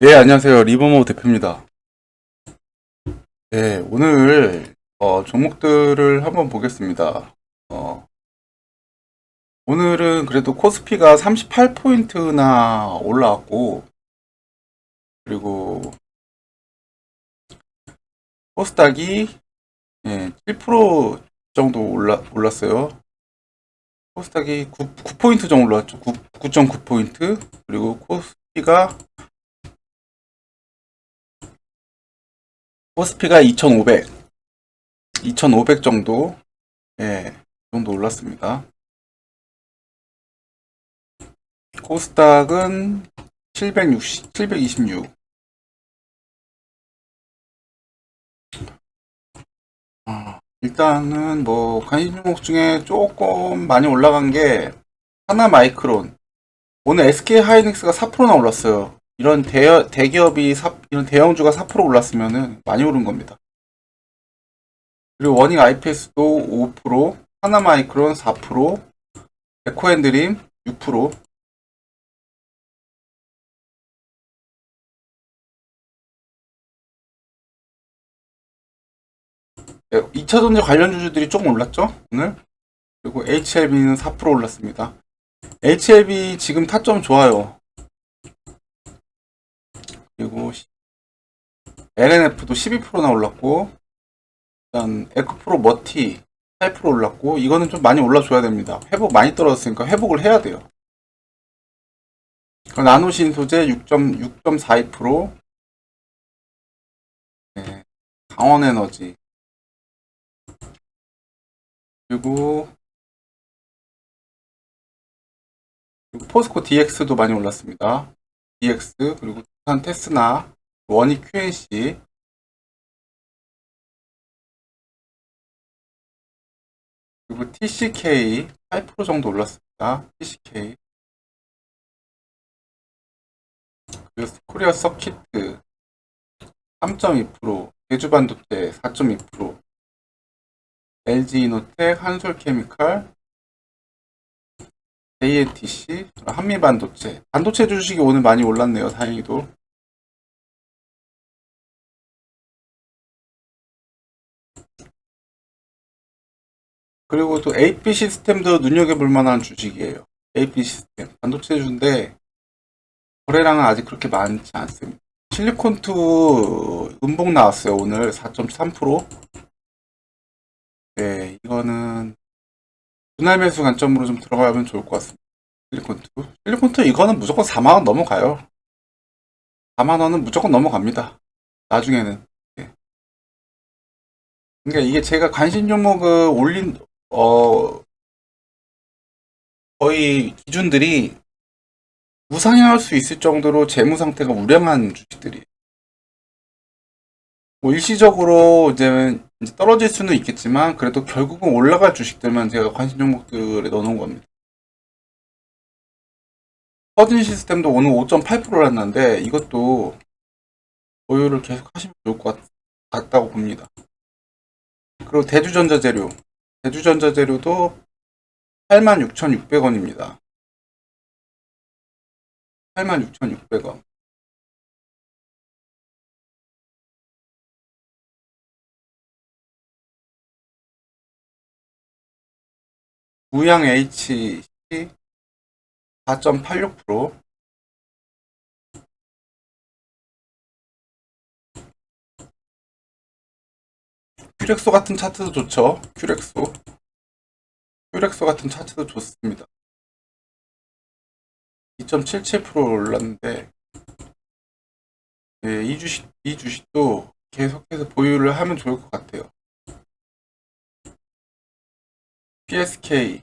네, 안녕하세요. 리버모 대표입니다. 네, 오늘 어, 종목들을 한번 보겠습니다. 어, 오늘은 그래도 코스피가 38포인트나 올라왔고, 그리고 코스닥이 예, 7% 정도 올라, 올랐어요. 코스닥이 9, 9포인트 정도. 9, 9.9포인트. 그리고 코스피가 코스피가 2,500, 2,500 정도, 예, 그 정도 올랐습니다. 코스닥은 760, 726. 아, 일단은 뭐 관심 종목 중에 조금 많이 올라간 게 하나 마이크론. 오늘 SK 하이닉스가 4%나 올랐어요. 이런 대, 대기업이 사- 이런 대형주가 4% 올랐으면은 많이 오른 겁니다. 그리고 워닝 IPS도 5%, 하나마이크론 4%, 에코앤드림 6%. 네, 2차 전지 관련 주주들이 조금 올랐죠? 오늘. 그리고 HLB는 4% 올랐습니다. HLB 지금 타점 좋아요. 그리고 LNF도 12%나 올랐고 일단 에코프로 머티 8% 올랐고 이거는 좀 많이 올라줘야 됩니다. 회복 많이 떨어졌으니까 회복을 해야 돼요. 나노신 소재 6.6.42% 네, 강원 에너지 그리고 그리고 포스코 DX도 많이 올랐습니다. DX 그리고 두산 테스나 원익 QNC 그리고 TCK 8% 정도 올랐습니다. TCK 그리고 코리아 서키트 3.2% 제주반도체 4.2% LG이노텍 한솔케미칼 JNTC, 한미반도체. 반도체 주식이 오늘 많이 올랐네요, 다행히도. 그리고 또 AP 시스템도 눈여겨볼 만한 주식이에요. AP 시스템. 반도체 주인데, 거래량은 아직 그렇게 많지 않습니다. 실리콘투 음봉 나왔어요, 오늘 4.3%. 네, 이거는 분할 매수 관점으로 좀 들어가면 좋을 것 같습니다. 실리콘투. 실리콘투 이거는 무조건 4만원 넘어가요. 4만원은 무조건 넘어갑니다. 나중에는. 예. 그러니까 이게 제가 관심 종목을 올린, 어, 거의 기준들이 우상향할 수 있을 정도로 재무 상태가 우량한 주식들이. 뭐 일시적으로 이제 떨어질 수는 있겠지만 그래도 결국은 올라갈 주식들만 제가 관심 종목들에 넣어놓은 겁니다. 퍼진 시스템도 오늘 5.8%였는데 이것도 보유를 계속 하시면 좋을 것 같, 같다고 봅니다. 그리고 대주전자 재료, 대주전자 재료도 86,600원입니다. 86,600원. 무양 HC 4.86% 큐렉소 같은 차트도 좋죠. 큐렉소. 큐렉소 같은 차트도 좋습니다. 2.77% 올랐는데 네, 이 주식 이 주식도 계속해서 보유를 하면 좋을 것 같아요. PSK,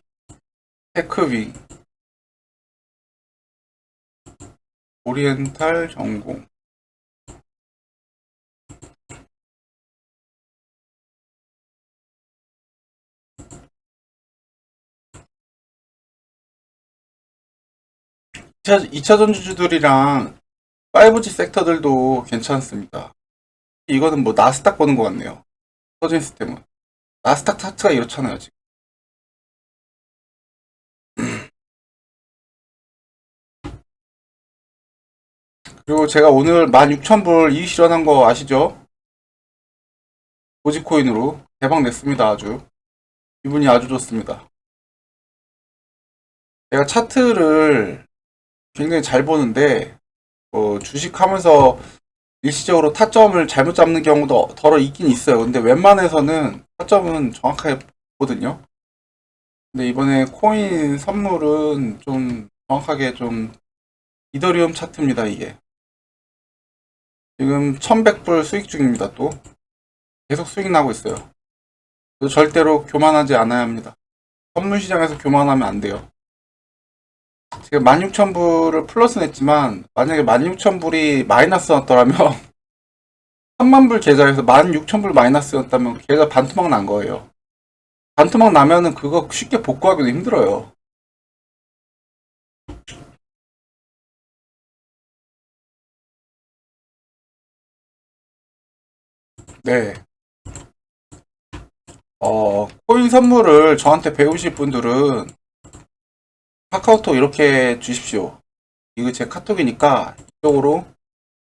테크윙, 오리엔탈 전공. 이 2차 전주주들이랑 5G 섹터들도 괜찮습니다. 이거는 뭐 나스닥 보는 것 같네요. 터진 시스템은. 나스닥 차트가 이렇잖아요, 지금. 그리고 제가 오늘 16,000불 이익 실현한 거 아시죠? 도지코인으로 대박 냈습니다. 아주. 기분이 아주 좋습니다. 제가 차트를 굉장히 잘 보는데, 어, 주식하면서 일시적으로 타점을 잘못 잡는 경우도 덜어 있긴 있어요. 근데 웬만해서는 타점은 정확하게 보거든요. 근데 이번에 코인 선물은 좀 정확하게 좀 이더리움 차트입니다, 이게. 지금 1100불 수익 중입니다, 또. 계속 수익 나고 있어요. 절대로 교만하지 않아야 합니다. 선물 시장에서 교만하면 안 돼요. 지금 16,000불을 플러스 냈지만, 만약에 16,000불이 마이너스였더라면, 3만불 계좌에서 16,000불 마이너스였다면 계좌 반토막 난 거예요. 반토막 나면은 그거 쉽게 복구하기도 힘들어요. 네. 어, 코인 선물을 저한테 배우실 분들은 카카오톡 이렇게 주십시오. 이거 제 카톡이니까 이쪽으로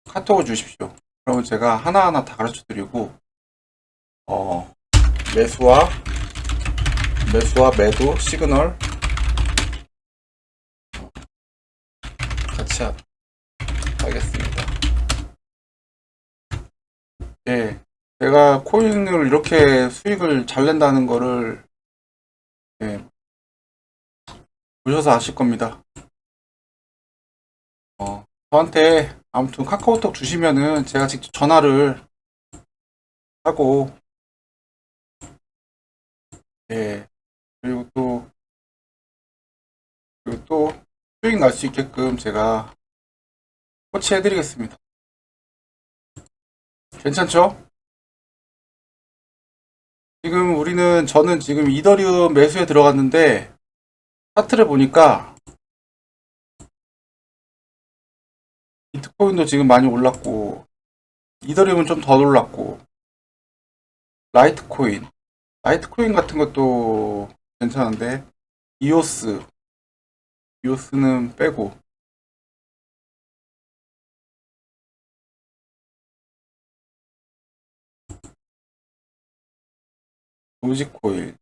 카톡을 주십시오. 그러면 제가 하나하나 다 가르쳐 드리고, 어, 매수와, 매수와 매도 시그널 같이 하- 하겠습니다. 예. 제가 코인을 이렇게 수익을 잘 낸다는 거를 예, 보셔서 아실 겁니다. 어, 저한테 아무튼 카카오톡 주시면은 제가 직접 전화를 하고 예, 그리고 또 그리고 또 수익 날 수 있게끔 제가 코치해 드리겠습니다. 괜찮죠? 지금 우리는 저는 지금 이더리움 매수에 들어갔는데 차트를 보니까 비트코인도 지금 많이 올랐고 이더리움은 좀 더 올랐고 라이트코인 라이트코인 같은 것도 괜찮은데 이오스 이오스는 빼고. 도지코인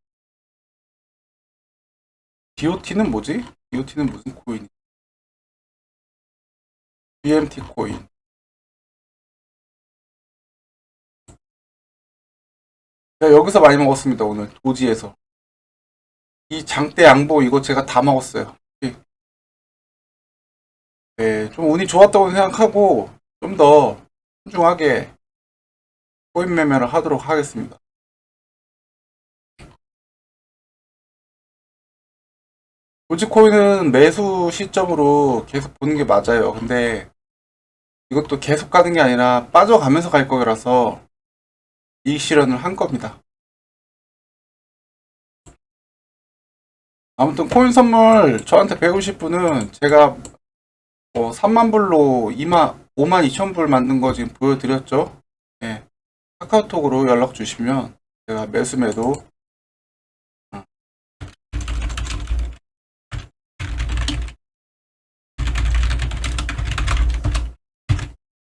DOT는 뭐지? DOT는 무슨 코인? BMT 코인. 제가 여기서 많이 먹었습니다 오늘. 도지에서. 이 장대 양보 이거 제가 다 먹었어요. 네, 좀 운이 좋았다고 생각하고 좀 더 신중하게 코인 매매를 하도록 하겠습니다 도지코인은 매수 시점으로 계속 보는 게 맞아요. 근데 이것도 계속 가는 게 아니라 빠져가면서 갈 거라서 이익 실현을 한 겁니다. 아무튼 코인 선물 저한테 배우실 분은 제가 뭐 3만 불로 2만 5만 2천 불 만든 거 지금 보여드렸죠. 예. 카카오톡으로 연락 주시면 제가 매수 매도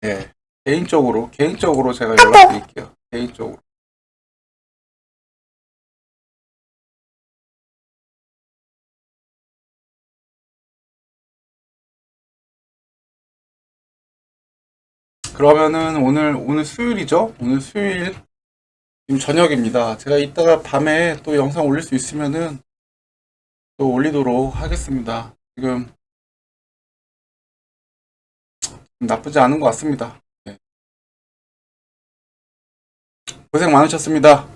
예, 개인적으로, 개인적으로 제가 연락드릴게요. 개인적으로. 그러면은 오늘, 오늘 수요일이죠? 오늘 수요일, 지금 저녁입니다. 제가 이따가 밤에 또 영상 올릴 수 있으면은 또 올리도록 하겠습니다. 지금 나쁘지 않은 것 같습니다. 네. 고생 많으셨습니다.